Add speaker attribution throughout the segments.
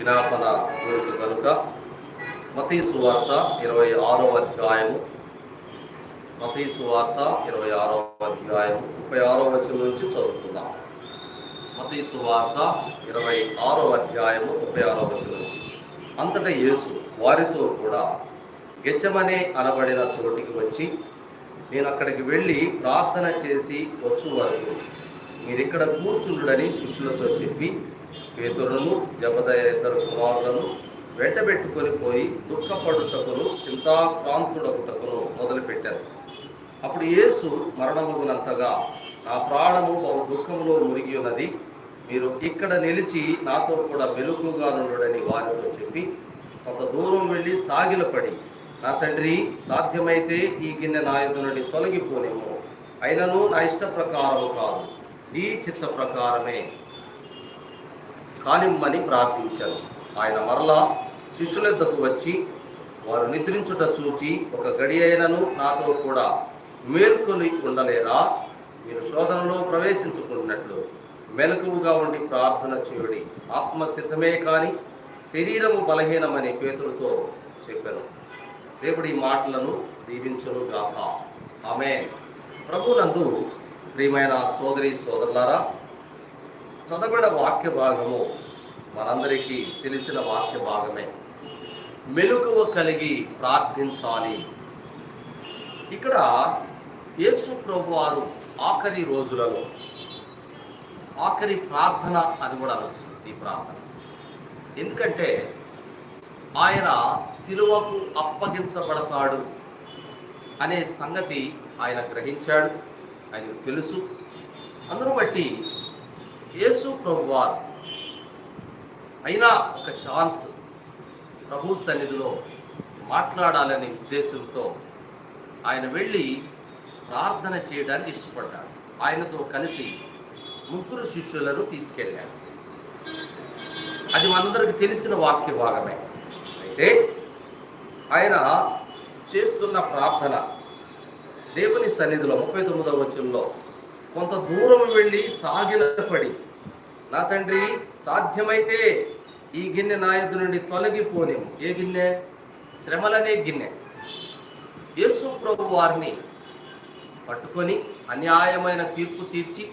Speaker 1: జ్ఞాపన కోరిక కనుక మతీ సువార్త ఇరవై ఆరో అధ్యాయము. మతీ సువార్త ఇరవై ఆరో అధ్యాయం ముప్పై ఆరో వచనం నుంచి చదువుతున్నాం మతీ సువార్త ఇరవై ఆరో అధ్యాయము ముప్పై ఆరో వచనం నుంచి. అంతటా యేసు వారితో కూడా గెచ్చమనే అనబడిన చోటికి వచ్చి నేను అక్కడికి వెళ్ళి ప్రార్థన చేసి వచ్చు వరకు మీరు ఇక్కడ కూర్చుండని శిష్యులతో చెప్పి పేతురును జబదయ ఇద్దరు కుమారులను వెంటబెట్టుకొని పోయి దుఃఖపడుటకును చింతాక్రాంతుడకుటకును మొదలుపెట్టారు. అప్పుడు యేసు మరణమునంతగా నా ప్రాణము బహు దుఃఖంలో మురిగి ఉన్నది. మీరు ఇక్కడ నిలిచి నాతో కూడా వెలుగుగా నుండని వారితో చెప్పి కొంత దూరం వెళ్ళి సాగిలపడి నా తండ్రి సాధ్యమైతే ఈ గిన్నె నా యొద్ద నుండి తొలగిపోనేమో అయినను నా ఇష్ట ప్రకారము కాదు. నీ చిత్త ప్రకారమే. కానిమ్మని ప్రార్థించాను ఆయన మరలా శిష్యులద్దకు వచ్చి వారు నిద్రించుట చూచి ఒక గడి అయినను నాతో కూడా మేల్కొని ఉండలేరా? మీరు శోధనలో ప్రవేశించుకున్నట్లు మెలకువగా ఉండి ప్రార్థన చేయుడి. ఆత్మ సిద్ధమే కానీ శరీరము బలహీనమని పేతులతో చెప్పాను. దేవుడి మాటలను దీవించను గాక ఆమె ప్రభునందు ప్రియమైన సోదరి సోదరులారా చదవబడిన వాక్య భాగము మనందరికీ తెలిసిన వాక్య భాగమే. మెలకువ కలిగి ప్రార్థించాలి. ఇక్కడ యేసు ప్రభు వారు ఆఖరి రోజులలో ఆఖరి ప్రార్థన అని కూడా అనొచ్చు ఈ ప్రార్థన. ఎందుకంటే ఆయన శిలువకు అప్పగించబడతాడు అనే సంగతి ఆయన గ్రహించాడు ఆయనకు తెలుసు. అందును బట్టి యేసు ప్రభువారు. అయినా ఒక ఛాన్స్ ప్రభు సన్నిధిలో మాట్లాడాలనే ఉద్దేశంతో ఆయన వెళ్ళి ప్రార్థన చేయడానికి ఇష్టపడ్డాడు ఆయనతో కలిసి ముగ్గురు శిష్యులను తీసుకెళ్ళాడు అది మనందరికి తెలిసిన వాక్య భాగమే. అయితే ఆయన చేస్తున్న ప్రార్థన దేవుని సన్నిధిలో ముప్పై తొమ్మిదవ వచనంలో కొంత దూరం వెళ్ళి సాగిలపడి నా తండ్రి సాధ్యమైతే ఈ గిన్నె నా యొద్ద నుండి తొలగిపోనేము ఏ గిన్నె? శ్రమలనే గిన్నె. యేసు ప్రభు వారిని పట్టుకొని అన్యాయమైన తీర్పు తీర్చి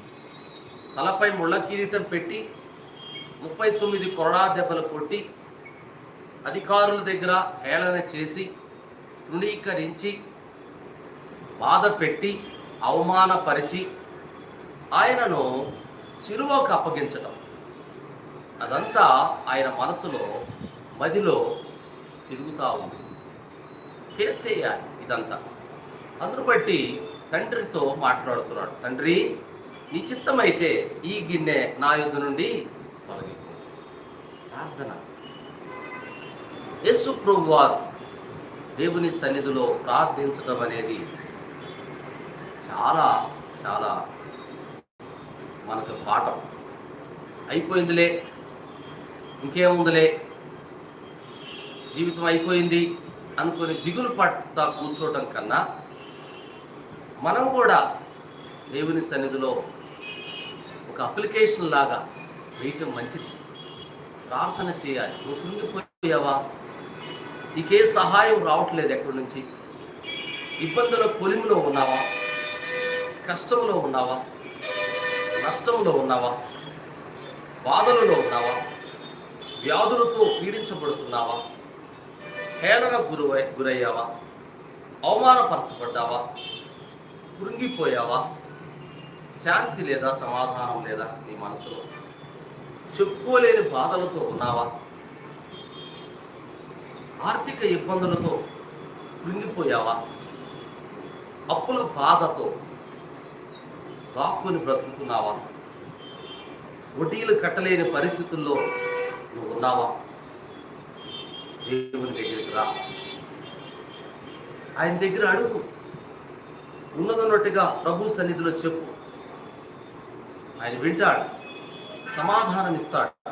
Speaker 1: తలపై ముళ్ళ కిరీటం పెట్టి ముప్పై తొమ్మిది కొరడా దెబ్బలు కొట్టి అధికారుల దగ్గర హేళన చేసి తృణీకరించి బాధ పెట్టి అవమానపరిచి ఆయనను శిలువకు అప్పగించడం అదంతా ఆయన మనసులో మదిలో తిరుగుతూ ఉంది. ఫేస్ చేయాలి ఇదంతా. అందును బట్టి తండ్రితో మాట్లాడుతున్నాడు. తండ్రి నీ చిత్తమైతే ఈ గిన్నె నా యుద్ధ నుండి తొలగిపో. ప్రార్థన. యేసు ప్రభువారు దేవుని సన్నిధిలో ప్రార్థించడం అనేది చాలా చాలా మనకు పాఠం. అయిపోయిందిలే. ఇంకేముందిలే? జీవితం అయిపోయింది అనుకుని దిగులు పట్టుతా కూర్చోవటం కన్నా మనం కూడా దేవుని సన్నిధిలో ఒక అప్లికేషన్ లాగా వేయటం మంచిది. ప్రార్థన చేయాలి. నువ్వు కృంగిపోయావా? నీకే సహాయం రావట్లేదు ఎక్కడి నుంచి? ఇబ్బందుల కొలిమిలో ఉన్నావా? కష్టంలో ఉన్నావా? నష్టంలో ఉన్నావా? బాధలలో ఉన్నావా? వ్యాధులతో పీడించబడుతున్నావా? హేళన గురువై గురయ్యావా? అవమానపరచబడ్డావా? కృంగిపోయావా? శాంతి లేదా సమాధానం లేదా నీ మనసులో? చెప్పుకోలేని బాధలతో ఉన్నావా? ఆర్థిక ఇబ్బందులతో కృంగిపోయావా? అప్పుల బాధతో దాక్కుని బ్రతుకుతున్నావా? వడ్డీలు కట్టలేని పరిస్థితుల్లో నువ్వు ఉన్నావా? దేవుని దగ్గరికి రా. ఆయన దగ్గర అడుగు. ఉన్నదన్నట్టుగా ప్రభు సన్నిధిలో చెప్పు. ఆయన వింటాడు. సమాధానం ఇస్తాడు.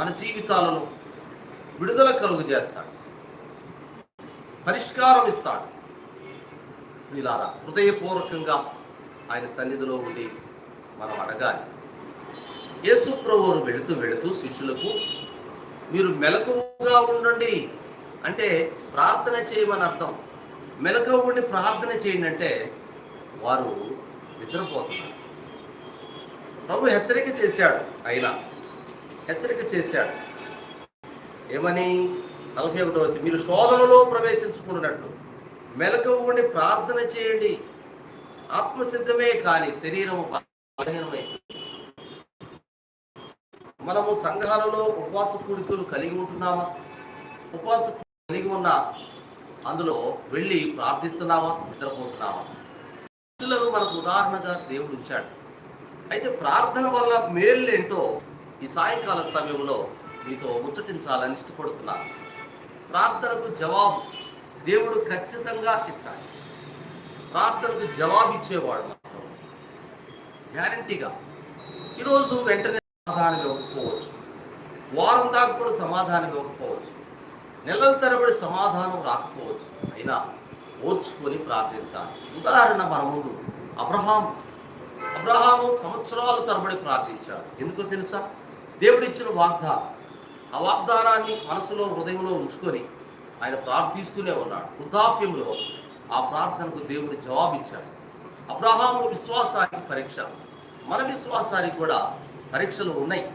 Speaker 1: మన జీవితాలలో విడుదల కలుగు చేస్తాడు. పరిష్కారం ఇస్తాడు. వీలారా హృదయపూర్వకంగా ఆయన సన్నిధిలో ఉండి మనం అడగాలి. యేసు ప్రభువును వెళుతూ వెళుతూ శిష్యులకు మీరు మెలకుగా ఉండండి అంటే ప్రార్థన చేయమని అర్థం. మెలకువ ఉండి ప్రార్థన చేయండి అంటే వారు నిద్రపోతున్నారు. ప్రభు హెచ్చరిక చేశాడు అయినా హెచ్చరిక చేశాడు. ఏమని? నలభై ఒకటో వచ్చి మీరు శోధనలో ప్రవేశించుకున్నట్టు. మెలకువ ఉండి ప్రార్థన చేయండి. ఆత్మసిద్ధమే కానీ శరీరం బలహీనమై. మనము సంఘాలలో ఉపవాస కూడికలు కలిగి ఉంటున్నామా? ఉపవాస కలిగి ఉన్న అందులో వెళ్ళి ప్రార్థిస్తున్నామా? నిద్రపోతున్నామా? పిల్లలు మనకు ఉదాహరణగా దేవుడు ఉంచాడు అయితే ప్రార్థన వల్ల మేలు ఏంటో ఈ సాయంకాల సమయంలో మీతో ముచ్చటించాలని ఇష్టపడుతున్నాను. ప్రార్థనకు జవాబు దేవుడు ఖచ్చితంగా ఇస్తాడు. ప్రార్థనకు జవాబు ఇచ్చేవాడు మాత్రం గ్యారంటీగా. ఈరోజు వెంటనే సమాధానం ఇవ్వకపోవచ్చు. వారం దాకా కూడా సమాధానం ఇవ్వకపోవచ్చు. నెలల తరబడి సమాధానం రాకపోవచ్చు. అయినా ఓర్చుకొని ప్రార్థించాలి. ఉదాహరణ మన ముందు అబ్రహాం అబ్రహాము సంవత్సరాల తరబడి ప్రార్థించాడు. ఎందుకో తెలుసా? దేవుడిచ్చిన వాగ్దానం. ఆ వాగ్దానాన్ని మనసులో హృదయంలో ఉంచుకొని ఆయన ప్రార్థిస్తూనే ఉన్నాడు. వృద్ధాప్యంలో ఆ ప్రార్థనకు దేవుడు జవాబిచ్చాడు. అబ్రహాము విశ్వాసానికి పరీక్ష. మన విశ్వాసానికి కూడా పరీక్షలు ఉన్నాయి.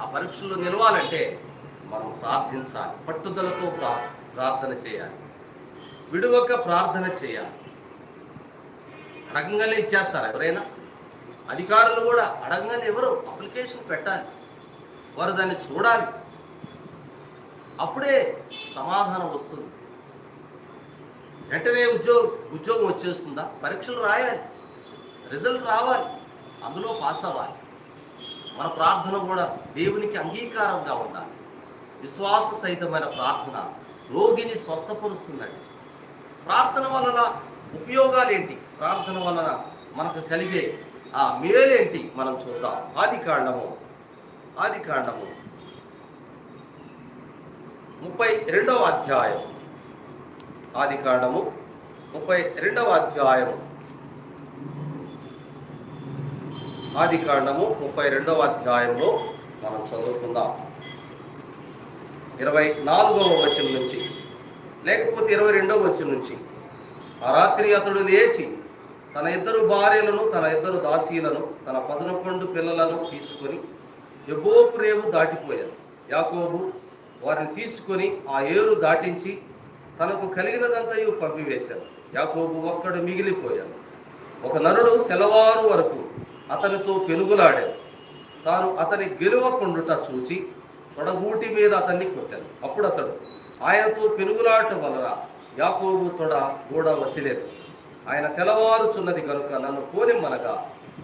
Speaker 1: ఆ పరీక్షల్లో నిలవాలంటే మనం ప్రార్థించాలి. పట్టుదలతో ప్రా ప్రార్థన చేయాలి. విడువక ప్రార్థన చేయాలి. అడగంగానే ఇచ్చేస్తారు ఎవరైనా. అధికారులు కూడా అడగంగానే ఎవరు అప్లికేషన్ పెట్టాలి. వారు దాన్ని చూడాలి. అప్పుడే సమాధానం వస్తుంది. వెంటనే ఉద్యోగం ఉద్యోగం వచ్చేస్తుందా? పరీక్షలు రాయాలి. రిజల్ట్ రావాలి. అందులో పాస్ అవ్వాలి. మన ప్రార్థన కూడా దేవునికి అంగీకారంగా ఉండాలి. విశ్వాస సహితమైన ప్రార్థన రోగిని స్వస్థపరుస్తుందండి. ప్రార్థన వలన ఉపయోగాలు ఏంటి ప్రార్థన వలన మనకు కలిగే ఆ మేలేంటి? మనం చూద్దాం. ఆది కాండము. ఆది కాండము. ముప్పై రెండవ అధ్యాయం. ఆది కాండము ముప్పై రెండవ అధ్యాయం. ఆది కాండము ముప్పై రెండవ అధ్యాయంలో మనం చదువుకుందాం. ఇరవై నాలుగవ వచనం నుంచి లేకపోతే ఇరవై రెండవ వచనం నుంచి. ఆ రాత్రి అతడు లేచి తన ఇద్దరు భార్యలను తన ఇద్దరు దాసీలను తన పదనకొండు పిల్లలను తీసుకొని ఎబోపు రేవు దాటిపోయారు యాకోబు వారిని తీసుకొని ఆ ఏరు దాటించి తనకు కలిగినదంతయు పంపివేశాను యాకోబు ఒక్కడు మిగిలిపోయాను ఒక నరుడు తెల్లవారు వరకు అతనితో పెనుగులాడాను తాను అతని గెలువకుండుట చూచి తొడగూటి మీద అతన్ని కొట్టాను అప్పుడు అతడు ఆయనతో పెనుగులాట వలన యాకోబు తొడ గూడ వసిలేదు. ఆయన తెల్లవారుచున్నది కనుక నన్ను పోనిమ్మనగా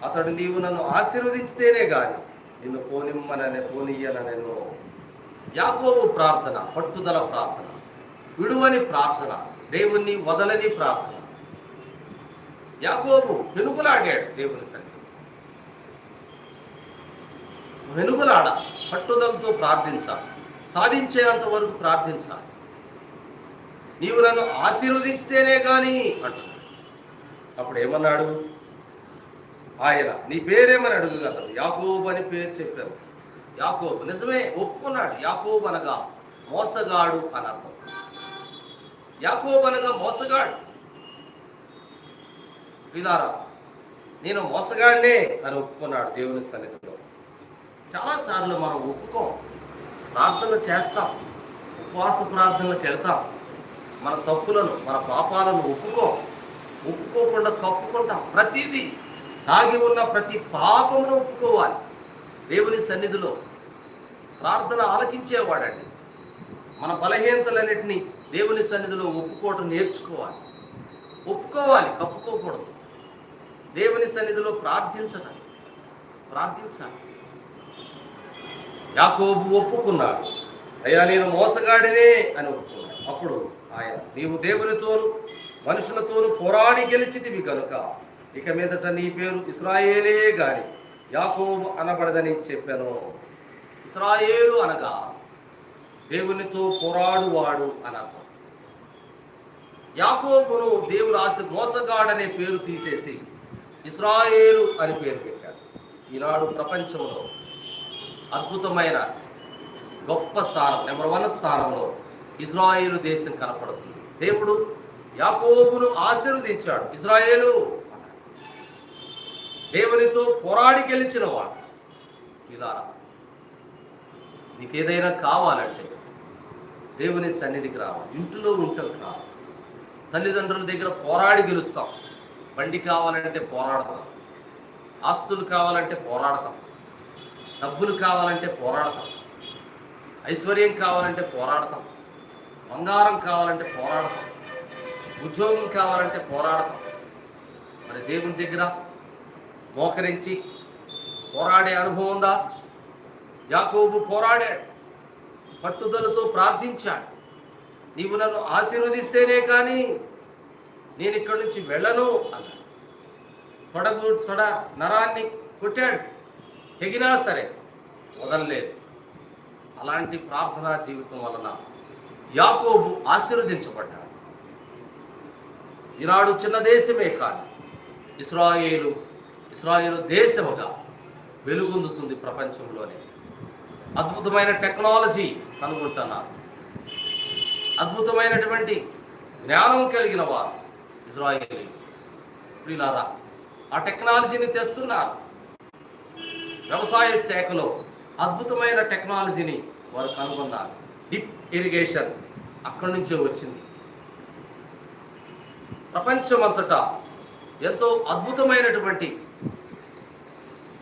Speaker 1: అతడు నీవు నన్ను ఆశీర్వదించితేనే గాని నిన్ను పోనిమ్మనని నేను యాకోబు ప్రార్థన పట్టుదల ప్రార్థన. విడువని ప్రార్థన దేవుణ్ణి వదలని ప్రార్థన. యాకోబు వెనుకలాడాడు దేవుని సన్నిధి వెనుకలాడ పట్టుదలతో ప్రార్థించాలి సాధించేంత వరకు ప్రార్థించాలి. నీవు నన్ను ఆశీర్వదిస్తేనే కానీ అంటున్నాడు. అప్పుడు ఏమన్నాడు? ఆయన నీ పేరేమని అడుగు అతను యాకోబు అని పేరు చెప్పారు యాకోబు నిజమే ఒప్పుకున్నాడు. యాకోబు అనగా మోసగాడు అని అర్థం. యాకోబనగా మోసగాడు. వినారా నేను మోసగాడినే అని ఒప్పుకున్నాడు దేవుని సన్నిధిలో. చాలాసార్లు మనం ఒప్పుకోం ప్రార్థన చేస్తాం ఉపవాస ప్రార్థనలకు వెళ్తాం మన తప్పులను మన పాపాలను ఒప్పుకోం ఒప్పుకోకుండా కప్పుకుంటాం ప్రతిదీ దాగి ఉన్న ప్రతి పాపమును ఒప్పుకోవాలి. దేవుని సన్నిధిలో ప్రార్థన ఆలకించేవాడండి. మన బలహీనతలన్నింటినీ దేవుని సన్నిధిలో ఒప్పుకోవటం నేర్చుకోవాలి. ఒప్పుకోవాలి కప్పుకోకూడదు. దేవుని సన్నిధిలో ప్రార్థించడం ప్రార్థించాలి. యాకోబు ఒప్పుకున్నాడు. అయ్యా నేను మోసగాడినే అని ఒప్పుకున్నాడు. అప్పుడు ఆయన నీవు దేవునితోను మనుషులతోను పోరాడి గెలిచితివి కనుక ఇక మీదట నీ పేరు ఇస్రాయేలే గాని యాకోబు అనబడదని చెప్పాను. ఇస్రాయేలు అనగా దేవునితో పోరాడువాడు అని అర్థం. యాకోబును దేవుడు ఆస్తి మోసగాడనే పేరు తీసేసి ఇస్రాయేలు అని పేరు పెట్టాడు. ఈనాడు ప్రపంచంలో అద్భుతమైన గొప్ప స్థానం నెంబర్ వన్ స్థానంలో ఇజ్రాయేలు దేశం కనపడుతుంది. దేవుడు యాకోబును ఆశీర్వదించాడు. ఇజ్రాయేలు దేవునితో పోరాడి గెలిచిన వాడు. ఇలా నీకేదైనా కావాలంటే దేవుని సన్నిధికి రావాలి. ఇంట్లో ఉంటాం కాదు. తల్లిదండ్రుల దగ్గర పోరాడి గెలుస్తాం. బండి కావాలంటే పోరాడతాం. ఆస్తులు కావాలంటే పోరాడతాం. డబ్బులు కావాలంటే పోరాడతాం. ఐశ్వర్యం కావాలంటే పోరాడతాం. బంగారం కావాలంటే పోరాడతాం. ఉద్యోగం కావాలంటే పోరాడతాం. మరి దేవుని దగ్గర మోకరించి పోరాడే అనుభవం ఉందా? యాకోబు పోరాడాడు. పట్టుదలతో ప్రార్థించాడు నీవు నన్ను ఆశీర్వదిస్తేనే కానీ నేను ఇక్కడి నుంచి వెళ్ళను అన్నాడు. తొడగు తొడ నరాన్ని కొట్టాడు. తెగినా సరే వదలలేదు. అలాంటి ప్రార్థనా జీవితం వలన యాకోబు ఆశీర్వదించబడ్డాడు. ఈనాడు చిన్న దేశమే కాదు ఇస్రాయేలు ఇస్రాయేలు దేశముగా వెలుగొందుతుంది ప్రపంచంలోనే. అద్భుతమైన టెక్నాలజీ కనుగొంటున్నారు అద్భుతమైనటువంటి జ్ఞానం కలిగిన వారు ఇజ్రాయేలీ. ప్రియులారా ఆ టెక్నాలజీని తెస్తున్నారు. వ్యవసాయ శాఖలో అద్భుతమైన టెక్నాలజీని వారు కనుగొన్నారు. డిప్ ఇరిగేషన్ అక్కడి నుంచే వచ్చింది. ప్రపంచమంతటా ఎంతో అద్భుతమైనటువంటి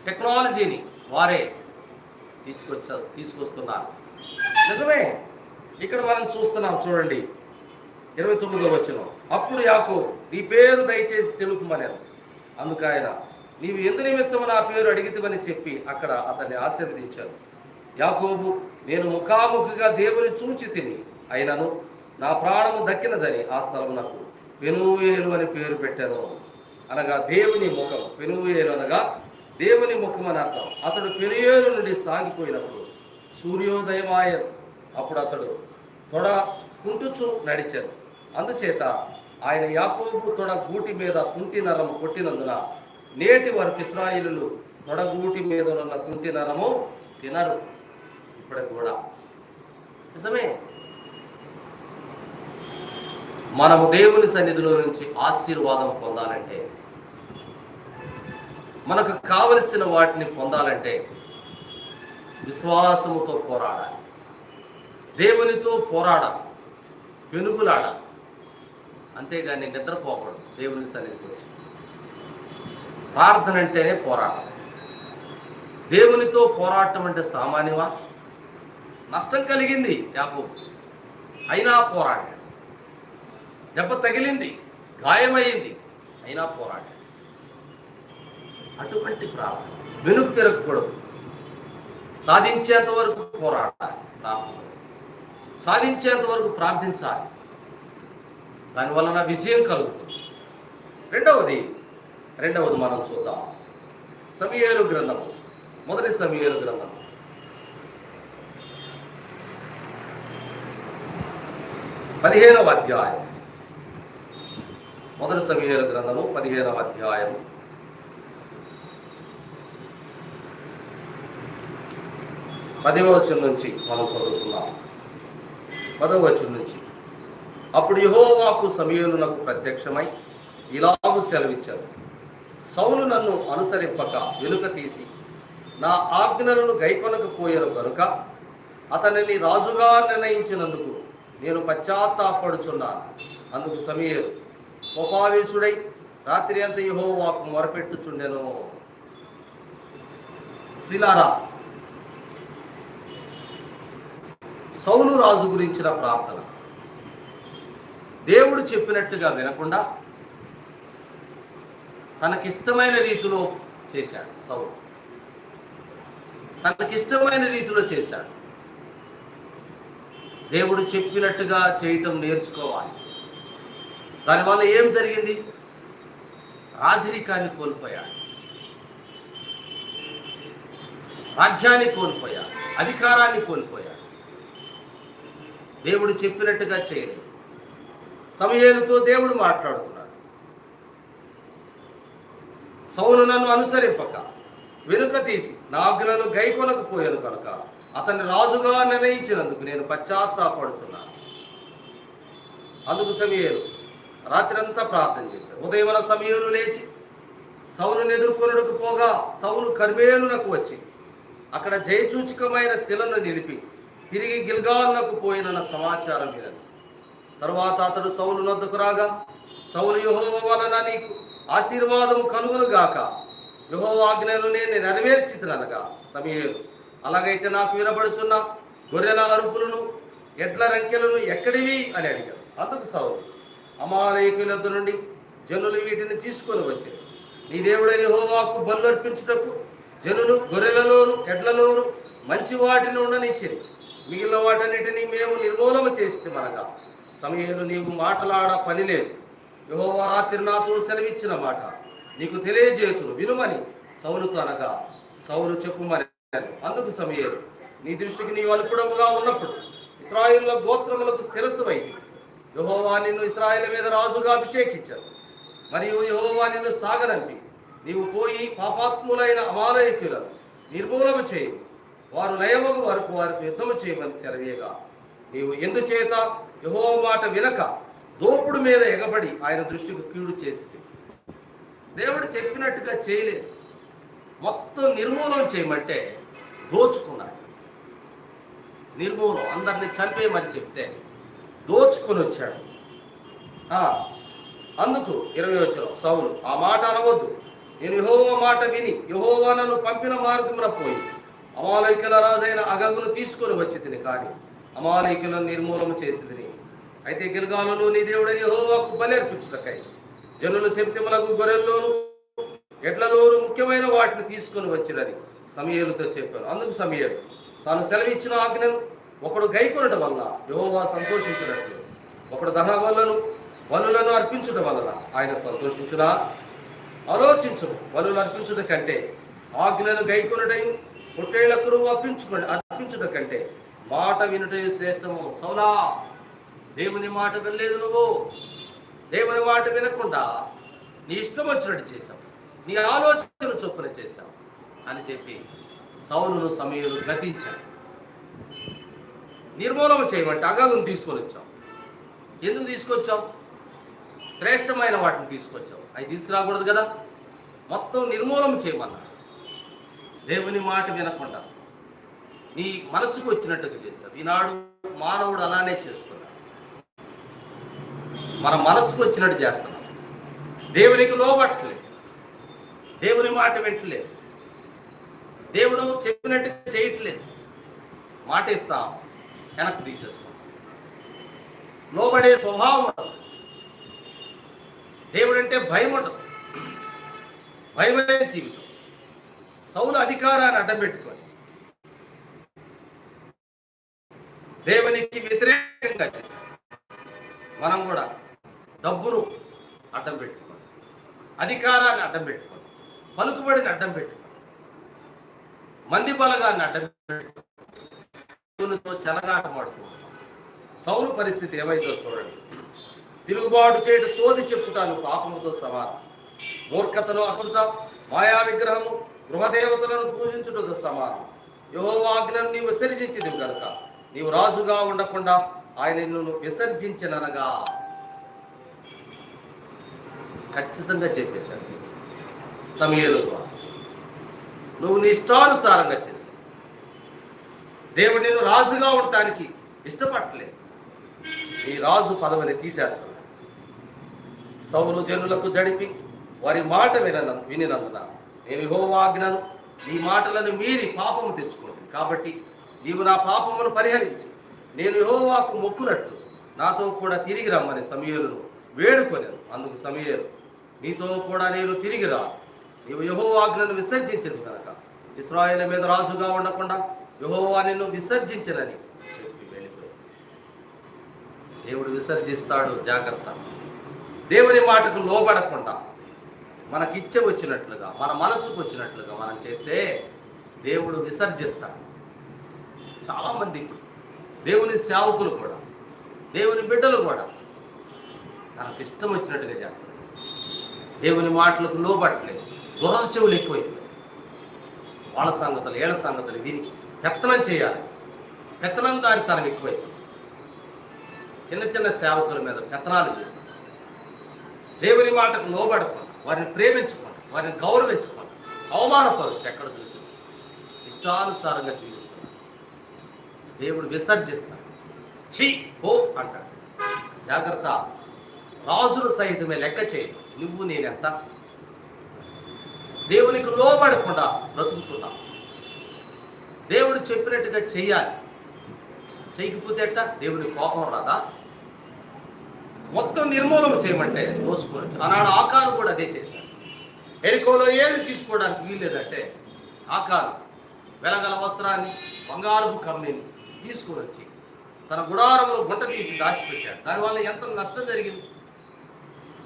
Speaker 1: టెక్నాలజీని వారే తీసుకొచ్చ తీసుకొస్తున్నారు. నిజమే ఇక్కడ మనం చూస్తున్నాం చూడండి ఇరవై తొమ్మిదో వచ్చిన అప్పుడు యాకో నీ పేరు దయచేసి తెలుపుమనేది అందుకు ఆయన నీవు ఎందు నిమిత్తము నా పేరు అడిగితమని చెప్పి అక్కడ అతన్ని ఆశీర్వదించాను యాకోబు నేను ముఖాముఖిగా దేవుని చూచి తిని అయినను నా ప్రాణము దక్కినదని ఆ స్థలం నాకు పెనువేలు అని పేరు పెట్టాను. అనగా దేవుని ముఖం పెనువేలు అనగా దేవుని ముఖం అని అర్థం. అతడు పెరియేరు నుండి సాగిపోయినప్పుడు సూర్యోదయమాయ అప్పుడు అతడు తొడ కుంటుచు నడిచాడు అందుచేత ఆయన యాకోబు తొడ గూటి మీద తుంటి నరము కొట్టినందున నేటి వరకు ఇస్రాయిలు తొడగూటి మీద ఉన్న తుంటి నరము తినరు. ఇప్పటికి కూడా. నిజమే? మనము దేవుని సన్నిధిలో నుంచి ఆశీర్వాదం పొందాలంటే మనకు కావలసిన వాటిని పొందాలంటే విశ్వాసముతో పోరాడాలి. దేవునితో పోరాడాలి. వెనుగులాడాలి అంతేగాని నిద్రపోకూడదు. దేవుని సన్నిధికి వచ్చి ప్రార్థన అంటేనే పోరాటం. దేవునితో పోరాటం అంటే సామాన్యమా? నష్టం కలిగింది యాకు అయినా పోరాడాడు. దెబ్బ తగిలింది. గాయమైంది. అయినా పోరాడాడు. అటువంటి ప్రార్థన. వెనుక తిరగకూడదు. సాధించేంత వరకు పోరాడాలి ప్రార్థన. సాధించేంత వరకు ప్రార్థించాలి. దానివలన విజయం కలుగుతుంది. రెండవది రెండవది మనం చూద్దాం. సమీయేలు గ్రంథము. మొదటి సమయలు గ్రంథం పదిహేనవ అధ్యాయం. మొదటి సమీయేలు గ్రంథము పదిహేనవ అధ్యాయం పదవ వచనం నుంచి మనం చదువుతున్నాం పదవ వచనం నుంచి. అప్పుడు యహోవాకు సమీయులకు ప్రత్యక్షమై ఇలాగు సెలవిచ్చారు సౌలు నన్ను అనుసరింపక వెనుక తీసి నా ఆజ్ఞలను గైకొనకపోయాను కనుక అతనిని రాజుగా నిర్ణయించినందుకు నేను పశ్చాత్తాపడుచున్నాను. అందుకు సమీరు కోపావేశుడై రాత్రి అంతా యెహోవాకు మొరపెట్టుచుండెను. పిలారా సౌలు రాజు గురించిన ప్రార్థన. దేవుడు చెప్పినట్టుగా వినకుండా తనకిష్టమైన రీతిలో చేశాడు సౌలు. తనకిష్టమైన రీతిలో చేశాడు. దేవుడు చెప్పినట్టుగా చేయటం నేర్చుకోవాలి. దానివల్ల ఏం జరిగింది? రాజరికాన్ని కోల్పోయాడు. రాజ్యాన్ని కోల్పోయాడు. అధికారాన్ని కోల్పోయాడు. దేవుడు చెప్పినట్టుగా చేయలేదు సమయాలతో దేవుడు మాట్లాడుతున్నాడు. సౌలు నన్ను అనుసరింపక వెనుక తీసి నా ఆజ్ఞలను గైకొనకపోయాను కనుక అతన్ని రాజుగా నిర్ణయించినందుకు నేను పశ్చాత్తాపడుతున్నాను. అందుకు సమీయలు రాత్రంతా ప్రార్థన చేశారు. ఉదయమున సమయంలో లేచి సౌలుని ఎదుర్కొనుటకు పోగా సౌలు కర్మేలునకు వచ్చి అక్కడ జయచూచకమైన శిలను నిలిపి తిరిగి గిల్గాల్లకు పోయినన్న సమాచారం వినను తరువాత అతడు సౌలు నొద్దకు రాగా సౌలు యుహోవ వలన నీకు ఆశీర్వాదము కలుగునుగాక గాక. యహోవ నేను నెరవేర్చితునగా సమీయులు అలాగైతే నాకు వినబడుచున్న గొర్రెల అరుపులను ఎడ్ల రంకెలను ఎక్కడివి? అని అడిగాడు. అందుకు సౌలు అమాలయకుల నుండి జనులు వీటిని తీసుకొని వచ్చారు. నీ దేవుడైన హోవాకు బలు అర్పించుటకు జనులు గొర్రెలలోను ఎడ్లలోను మంచి వాటిని ఉండనిచ్చింది మిగిలిన వాటన్నిటిని మేము నిర్మూలన చేస్తే మనగా సమయంలో నీవు మాటలాడ పని లేదు. యహోవా రాత్రి నాతో సెలవిచ్చిన మాట. నీకు తెలియజేతును వినుమని సౌలుతో అనగా సౌలు చెప్పుమని అందుకు సమయం నీ దృష్టికి నీవు అల్పుడముగా ఉన్నప్పుడు ఇస్రాయిల్ గోత్రములకు శిరస్సు వైద్యం యహోవా నిన్ను ఇస్రాయిల్ మీద రాజుగా అభిషేకించారు మరియు యహోవా నిన్ను సాగనంపి. నీవు పోయి పాపాత్ములైన అమాలయకులను నిర్మూలన చేయవు వారు లయమగు వరకు వారికి యుద్ధము చేయమని చెలవేయగా నీవు ఎందుచేత యహో మాట వినక దోపుడు మీద ఎగబడి ఆయన దృష్టికి కీడు చేస్తే. దేవుడు చెప్పినట్టుగా చేయలేదు. మొత్తం నిర్మూలన చేయమంటే దోచుకున్నాడు. నిర్మూలం అందరిని చంపేయమని చెప్తే దోచుకొని వచ్చాడు. ఆ, అందుకు ఇరవై వచ్చిన సౌలు ఆ మాట అనవద్దు. నేను యహోవ మాట విని యహోవా నన్ను పంపిన మార్గమున పోయి అమాలయకుల రాజైన అగగును తీసుకొని వచ్చి తిని కానీ అమాలయకులను నిర్మూలన చేసింది అయితే గిల్గాలలో నీ దేవుడని హోవాకు బలేర్పించుటకై జనులు శక్తిములకు గొర్రెల్లోను ఎడ్లలోను ముఖ్యమైన వాటిని తీసుకొని వచ్చినది సమయలతో చెప్పాను. అందుకు సమయలు తాను సెలవిచ్చిన ఆజ్ఞను ఒకడు గైకొనటం వల్ల యహోవా సంతోషించినట్లు ఒకడు దహన వలను వలులను అర్పించడం వలన ఆయన సంతోషించునా? ఆలోచించము వలులు అర్పించుట కంటే ఆజ్ఞను గైకొనటం పొట్టేళ్ళకు అర్పించుకోండి అర్పించుట కంటే మాట వినుటే శ్రేష్టము. సౌలా దేవుని మాట వినలేదు నువ్వు. దేవుని మాట వినకుండా నీ ఇష్టం వచ్చినట్టు చేశావు. నీ ఆలోచన చొప్పున చేశావు అని చెప్పి సౌలును సమయంలో గతించాడు. నిర్మూలన చేయమంటే అగాగును తీసుకొని వచ్చాం. ఎందుకు తీసుకొచ్చాం? శ్రేష్టమైన వాటిని తీసుకొచ్చాం. అవి తీసుకురాకూడదు కదా? మొత్తం నిర్మూలన చేయమన్నా దేవుని మాట వినకుండా నీ మనసుకు వచ్చినట్టుగా చేస్తారు ఈనాడు మానవుడు అలానే చేస్తున్నాడు. మన మనసుకు వచ్చినట్టు చేస్తున్నాం దేవునికి లోబట్టలేదు. దేవుని మాట వింటలేదు. దేవుడు చెప్పినట్టు చేయట్లేదు. మాట ఇస్తాం వెనక్కి తీసేస్తాం. లోబడే స్వభావం ఉండదు. దేవుడంటే భయం ఉండదు. భయమైన జీవితం. సౌలు అధికారాన్ని అడ్డం పెట్టుకొని. దేవునికి వ్యతిరేకంగా చేశాం మనం కూడా డబ్బును అడ్డం పెట్టుకోండి అధికారాన్ని అడ్డం పెట్టుకోండి పలుకుబడిని అడ్డం పెట్టుకోండి మంది బలగాన్ని అడ్డం పెట్టుకోండి దేవునితో చెలగాటమాడుతూ సౌలు పరిస్థితి ఏమైందో చూడండి. తిరుగుబాటు చేయడం సోది చెప్పుటాను పాపముతో సమానం. మూర్ఖతను అకుట మాయా విగ్రహము గృహదేవతలను పూజించుటతో సమానం. యహోవాజ్ఞను నీవు విసర్జించింది కనుక నీవు రాజుగా ఉండకుండా ఆయన నిన్ను విసర్జించిననగా. ఖచ్చితంగా చెప్పేశాడు. సమయంలో నువ్వు నీ ఇష్టానుసారంగా చేశావు. దేవుడు నేను రాజుగా ఉండటానికి ఇష్టపడలేదు నీ రాజు పదవిని తీసేస్తున్నాడు. సౌలు జనులకు జడిపి వారి మాట విన వినినందున నేను యెహోవాజ్ఞను నీ మాటలను మీరి పాపము తెచ్చుకోండి. కాబట్టి నీవు నా పాపమును పరిహరించి నేను యహోవాకు మొక్కునట్లు నాతో కూడా తిరిగి రమ్మని సమీరును వేడుకొనేను. అందుకు సమీరు నీతో కూడా నేను తిరిగి రా. నీవు యెహోవాజ్ఞను విసర్జించింది కనుక ఇస్రాయేల్ మీద రాజుగా ఉండకుండా యహోవా నిన్ను విసర్జించనని చెప్పి వెళ్ళిపోయాడు దేవుడు విసర్జిస్తాడు జాగ్రత్త. దేవుని మాటకు లోబడకుండా మనకిచ్చ వచ్చినట్లుగా మన మనసుకు వచ్చినట్లుగా మనం చేస్తే దేవుడు విసర్జిస్తాడు. చాలామంది దేవుని సేవకులు కూడా దేవుని బిడ్డలు కూడా తనకు ఇష్టం వచ్చినట్టుగా చేస్తారు. దేవుని మాటలకు లోబట్టలేదు దురద చెవులు ఎక్కువైపోయి వాళ్ళ సంగతులు ఏళ్ళ సంగతులు విని పెత్తనం చేయాలి. పెత్తనందారితనం ఎక్కువైపోయింది. చిన్న చిన్న సేవకుల మీద పెత్తనాలు చేస్తారు. దేవుని మాటకు లోబడకుండా వారిని ప్రేమించుకోండి వారిని గౌరవించుకోండి. అవమానపరుస్తూ ఎక్కడ చూసి ఇష్టానుసారంగా జీవిస్తాడు దేవుడు విసర్జిస్తాడు ఛీ పో అంటాడు జాగ్రత్త రాజుల సహితమే లెక్క చేయి నువ్వు నేనెంత? దేవునికి లోబడకుండా బ్రతుకుతున్నా. దేవుడు చెప్పినట్టుగా చెయ్యాలి. చేయకపోతే ఎట్టా? దేవుని కోపం రాదా? మొత్తం నిర్మూలన చేయమంటే దోసుకోవచ్చు ఆనాడు ఆకారం కూడా అదే చేశారు. ఎరుకోలో ఏది తీసుకోవడానికి వీల్లేదంటే ఆకారం వెలగల వస్త్రాన్ని బంగారపు కమ్మిని తీసుకుని వచ్చి తన గుడారంలో గుంట తీసి దాచిపెట్టాడు. దానివల్ల ఎంత నష్టం జరిగింది?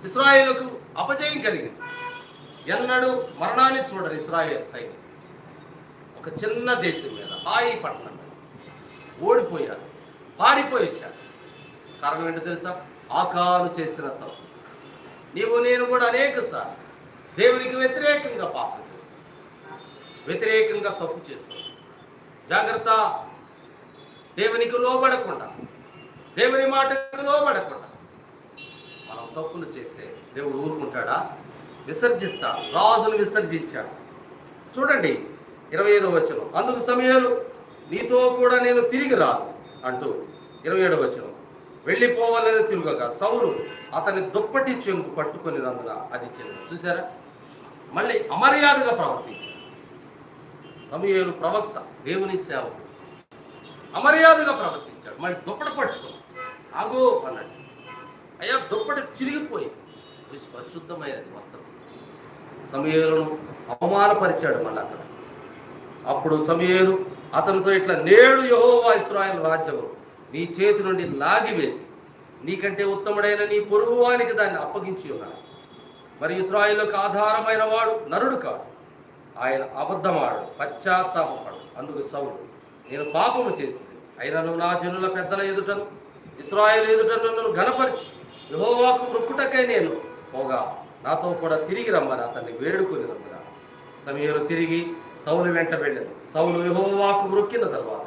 Speaker 1: ఇస్రాయేల్కు అపజయం కలిగింది. ఎన్నడూ మరణాన్ని చూడరు ఇస్రాయేల్ సైన్యం ఒక చిన్న దేశం మీద హాయి పట్టణం మీద ఓడిపోయారు పారిపోయి వచ్చారు. కారణం ఏంటో తెలుసా? ఆకాను చేసిన తప్పు. నీవు నేను కూడా అనేక సార్లు దేవునికి వ్యతిరేకంగా పాపం చేస్తాం. వ్యతిరేకంగా తప్పు చేస్తాం. జాగ్రత్త. దేవునికి లోబడకుండా దేవుని మాటకు లోబడకుండా మనం తప్పులు చేస్తే దేవుడు ఊరుకుంటాడా? విసర్జిస్తాడు రాజును విసర్జించాడు. చూడండి ఇరవై ఐదో వచనం. అందుకు సమయాలు నీతో కూడా నేను తిరిగి రాను అంటూ ఇరవై ఏడో వచనం. వెళ్ళిపోవాలని తిరుగగా సౌరు అతని దుప్పటి చెంగు పట్టుకొని నందున అది చెంది. చూసారా మళ్ళీ అమర్యాదగా ప్రవర్తించాడు. సమయలు ప్రవక్త దేవుని సేవకుడు. అమర్యాదగా ప్రవర్తించాడు. మళ్ళీ దుప్పటి పట్టుకో ఆగో అన్నాడు. అయ్యా దుప్పటి చిరిగిపోయింది. పరిశుద్ధమైనది వస్త్రం. సమయలను అవమానపరిచాడు మళ్ళీ అక్కడ. అప్పుడు సమయేలు అతనితో ఇట్లా నేడు యహోవా ఇస్రాయల్ రాజ్యము నీ చేతి నుండి లాగివేసి నీకంటే ఉత్తముడైన నీ పొరుగువానికి దాన్ని అప్పగించి ఉన్నాడు మరి ఇస్రాయిల్కి ఆధారమైన వాడు నరుడు కాడు. ఆయన అబద్ధమాడు పశ్చాత్తాపడు అందుకు సౌలు నేను పాపము చేసింది. అయినను నా జనుల పెద్దల ఎదుటను ఇస్రాయేల్ ఎదుటను నన్ను ఘనపరిచి యహోవాకు మృక్కుటకై నేను పోగా నాతో కూడా తిరిగి రమ్మని అతన్ని వేడుకొని రమ్మరా సమయంలో తిరిగి సౌలు వెంట వెళ్ళాను సౌలు యహోవాకు మృక్కిన తర్వాత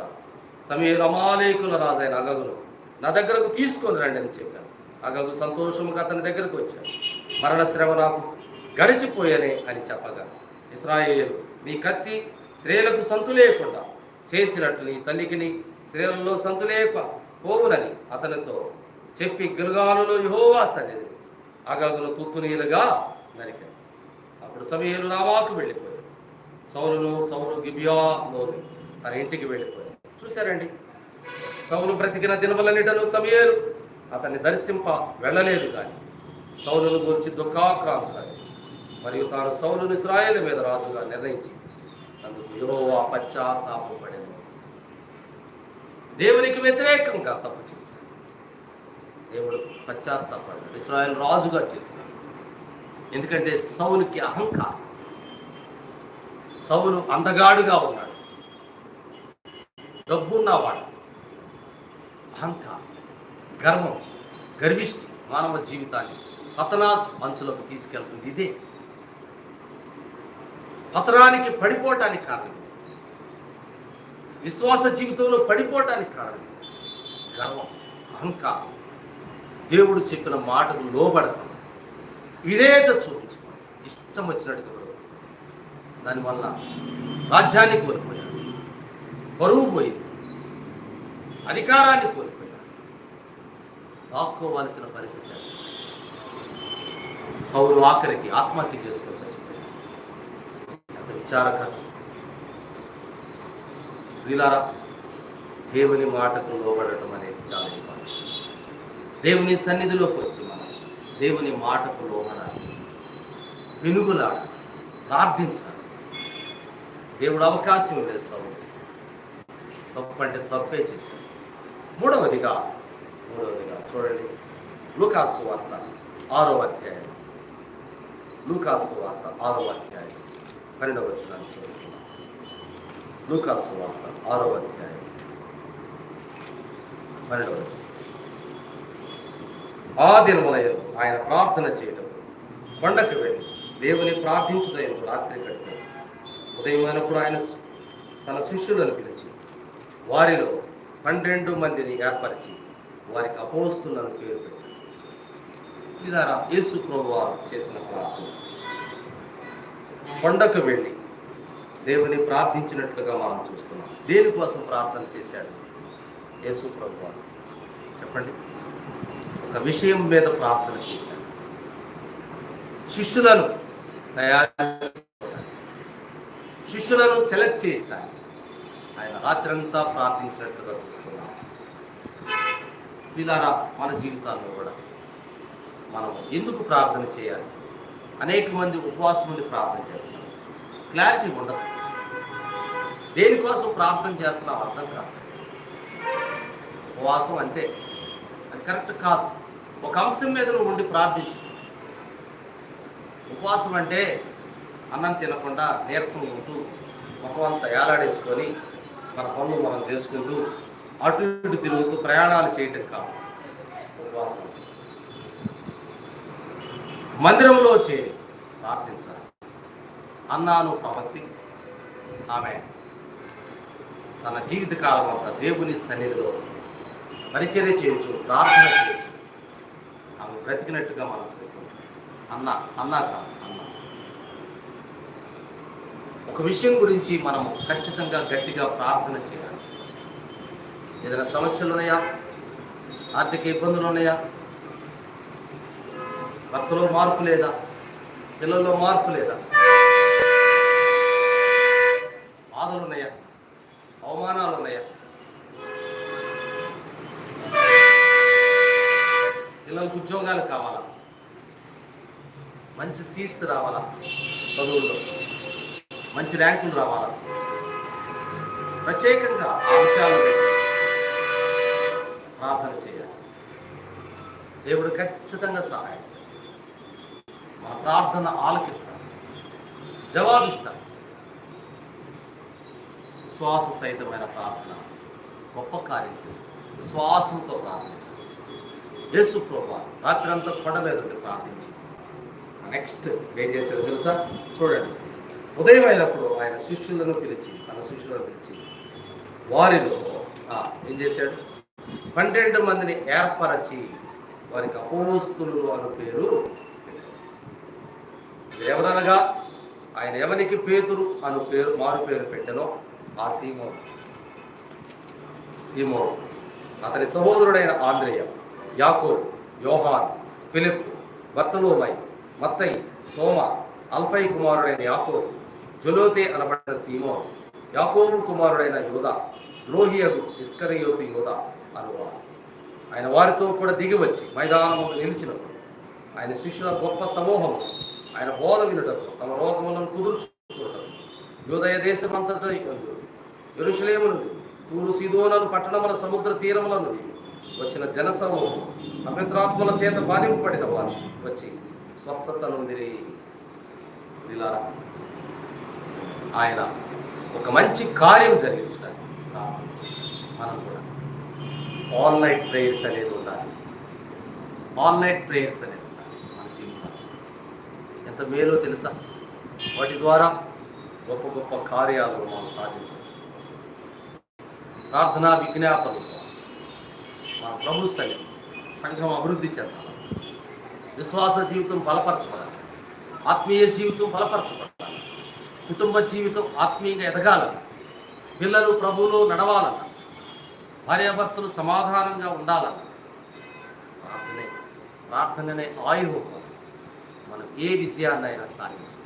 Speaker 1: సమీరమాలేకుల రాజైన అగగును. నా దగ్గరకు తీసుకొని రండి అని చెప్పాను. అగగు సంతోషముగా అతని దగ్గరకు వచ్చాను మరణశ్రమ నాకు గడిచిపోయానే అని చెప్పగా ఇస్రాయేలు నీ కత్తి స్త్రీలకు సంతు లేకుండా చేసినట్లు నీ తల్లికి స్త్రీలలో సంతు లేక పోవునని అతనితో చెప్పి గిల్గాలులో యహోవా సన్నిధి అగగును తుత్తునీలుగా నరికాడు. అప్పుడు సమయంలో రామాకు వెళ్ళిపోయాడు. సౌలును సౌలు గిబియాలోని తన ఇంటికి వెళ్ళిపోయాడు. చూశారండి. సౌలు బ్రతికిన దినవలనిటను సమయాలు అతన్ని దర్శింప వెళ్ళలేదు కానీ సౌలును గురించి దుఃఖాక్రాంతులని మరియు తాను సౌలును ఇస్రాయేల్ మీద రాజుగా నిర్ణయించి అందుకు యోవా పశ్చాత్తాపడేది దేవునికి వ్యతిరేకంగా తప్పు చేశాడు. దేవుడు పశ్చాత్తాపడ్డాడు ఇస్రాయల్ రాజుగా చేశాడు. ఎందుకంటే సౌలుకి అహంకారం. సౌలు అందగాడుగా ఉన్నాడు. డబ్బున్నవాడు. అహంకారం గర్వం గర్విష్టి మానవ జీవితాన్ని పతనాస్ మంచులకు తీసుకెళ్తుంది ఇదే. పతనానికి పడిపోవటానికి కారణం. విశ్వాస జీవితంలో పడిపోవటానికి కారణం. గర్వం అహంకారం. దేవుడు చెప్పిన మాటకు లోబడతాం విధేయత చూపించుకోండి ఇష్టం వచ్చినట్టుగా దానివల్ల రాజ్యాన్ని కోల్పోయాడు బరువు పోయింది. అధికారాన్ని కోల్పోయారు. దాక్కోవలసిన పరిస్థితి సౌరు ఆఖరికి ఆత్మహత్య చేసుకొని చచ్చిపోయారు ఎంత విచారకరం. వీలారా దేవుని మాటకు లోబడటం అనేది చాలా ఇంపార్టెంట్. దేవుని సన్నిధిలోకి వచ్చి మనం దేవుని మాటకు లోబడాలి. వెనుగులాడాలి ప్రార్థించాలి. దేవుడు అవకాశం లేదు సౌరు తప్పు అంటే తప్పే చేశాడు. మూడవదిగా మూడవదిగా చూడండి. లూకాసు వార్త ఆరో అధ్యాయం. లూకాసు వార్త ఆరో అధ్యాయం. పన్నెండవ వచ్చినాన్ని చదువుతున్నాం లూకాసు వార్త ఆరో అధ్యాయం. పన్నెండవ వచనం. ఆ దినములయందు ఆయన ప్రార్థన చేయటం. కొండకు వెళ్ళి దేవుని ప్రార్థించుదయం రాత్రి గడిపాడు ఉదయమైనప్పుడు ఆయన తన శిష్యులను పిలిచి వారిలో పన్నెండు మందిని ఏర్పరిచి వారికి అపోస్తులను పేరు పెట్టారు. ఇదారా యేసు ప్రభు వారు చేసిన ప్రార్థన. కొండకు వెళ్ళి దేవుని ప్రార్థించినట్లుగా మనం చూస్తున్నాం. దేనికోసం ప్రార్థన చేశాడు యేసు ప్రభు వారు? చెప్పండి. ఒక విషయం మీద ప్రార్థన చేశాడు. శిష్యులను తయారు శిష్యులను సెలెక్ట్ చేస్తాను ఆయన రాత్రంతా ప్రార్థించినట్లుగా చూస్తున్నాం. పిల్లారా మన జీవితాల్లో కూడా మనం ఎందుకు ప్రార్థన చేయాలి? అనేక మంది ఉపవాసం ఉండి ప్రార్థన చేస్తారు క్లారిటీ ఉండదు. దేనికోసం ప్రార్థన చేస్తున్నాం అర్థం కాదు. ఉపవాసం అంతే. అది కరెక్ట్ కాదు. ఒక అంశం మీద నువ్వు ఉండి ప్రార్థించు. ఉపవాసం అంటే అన్నం తినకుండా నీరసం ఉంటూ ముఖం అంతా ఏలాడేసుకొని మన పనులు మనం చేసుకుంటూ అటు ఇటు తిరుగుతూ ప్రయాణాలు చేయటం కాదు. ఉపవాసం. మందిరంలో చేరి ప్రార్థించాలి. అన్నాను ప్రవక్తి ఆమె తన జీవితకాలం అంతా దేవుని సన్నిధిలో పరిచర్య చేయొచ్చు ప్రార్థన చేయొచ్చు ఆమె బ్రతికినట్టుగా మనం చూస్తాం అన్న అన్నా కాదు. ఒక విషయం గురించి మనము ఖచ్చితంగా గట్టిగా ప్రార్థన చేయాలి. ఏదైనా సమస్యలు ఉన్నాయా? ఆర్థిక ఇబ్బందులు ఉన్నాయా? భర్తలో మార్పు లేదా? పిల్లల్లో మార్పు లేదా? బాధలు ఉన్నాయా? అవమానాలు ఉన్నాయా? పిల్లలకు ఉద్యోగాలు కావాలా? మంచి సీట్స్ రావాలా? చదువుల్లో? మంచి ర్యాంకులు రావాలా. ప్రత్యేకంగా ఆ అంశాలు ప్రార్థన చేయాలి. దేవుడు ఖచ్చితంగా సహాయం మా ప్రార్థన ఆలకిస్తాడు. జవాబిస్తాడు. విశ్వాస సహితమైన ప్రార్థన గొప్ప కార్యం చేస్తుంది. విశ్వాసంతో ప్రార్థించాలి యేసు ప్రభా రాత్రంతా కొండ మీద ప్రార్థించి నెక్స్ట్ ఏం చేశాడు తెలుసా? చూడండి. ఉదయం అయినప్పుడు ఆయన శిష్యులను పిలిచి తన శిష్యులను పిలిచి వారిలో ఏం చేశాడు? పన్నెండు మందిని ఏర్పరచి వారికి అపోస్తులు అను పేరు దేవదనగా ఆయన ఎవరికి పేతురు అను పేరు మారు పేరు పెట్టెనో ఆ సీమో సీమో అతని సహోదరుడైన ఆంద్రేయ యాకో యోహాన్ ఫిలిప్ బర్తలోమై మత్తయి సోమ అల్ఫై కుమారుడైన యాకో జొలోతే అనబడిన సీమో యాకోబు కుమారుడైన యోధ ద్రోహియగు ఇస్కరయోతు యోధ అనువారు. ఆయన వారితో కూడా దిగి వచ్చి మైదానము నిలిచినప్పుడు ఆయన శిష్యుల గొప్ప సమూహం ఆయన బోధ వినుటకు తమ రోగములను కుదుర్చుకోవటం యోదయ దేశమంతటా ఎరుషలేము నుండి తూరు సిదోనను పట్టణముల సముద్ర తీరముల నుండి వచ్చిన జనసమూహం అమిత్రాత్మల చేత బాధింపబడిన వారు వచ్చి స్వస్థత నుండి ఆయన ఒక మంచి కార్యం జరిగించడానికి మనం కూడా ఆల్ నైట్ ప్రేయర్స్ అనేది ఉండాలి. ఆల్ నైట్ ప్రేయర్స్ అనేది ఉండాలి మన జీవితంలో. ఎంత మేలో తెలుసా? వాటి ద్వారా గొప్ప గొప్ప కార్యాలను మనం సాధించవచ్చు. ప్రార్థనా విజ్ఞాపనలు మన ప్రభు సన్నిధి సంఘం అభివృద్ధి చెందాలి. విశ్వాస జీవితం బలపరచబడాలి. ఆత్మీయ జీవితం బలపరచబడాలి. కుటుంబ జీవితం ఆత్మీయంగా ఎదగాలని పిల్లలు ప్రభువులో నడవాలన్న భార్యాభర్తలు సమాధానంగా ఉండాలన్న ప్రార్థనే ప్రార్థననే ఆయుర్హోపం మనం ఏ విజయాన్నైనా సాధించాలి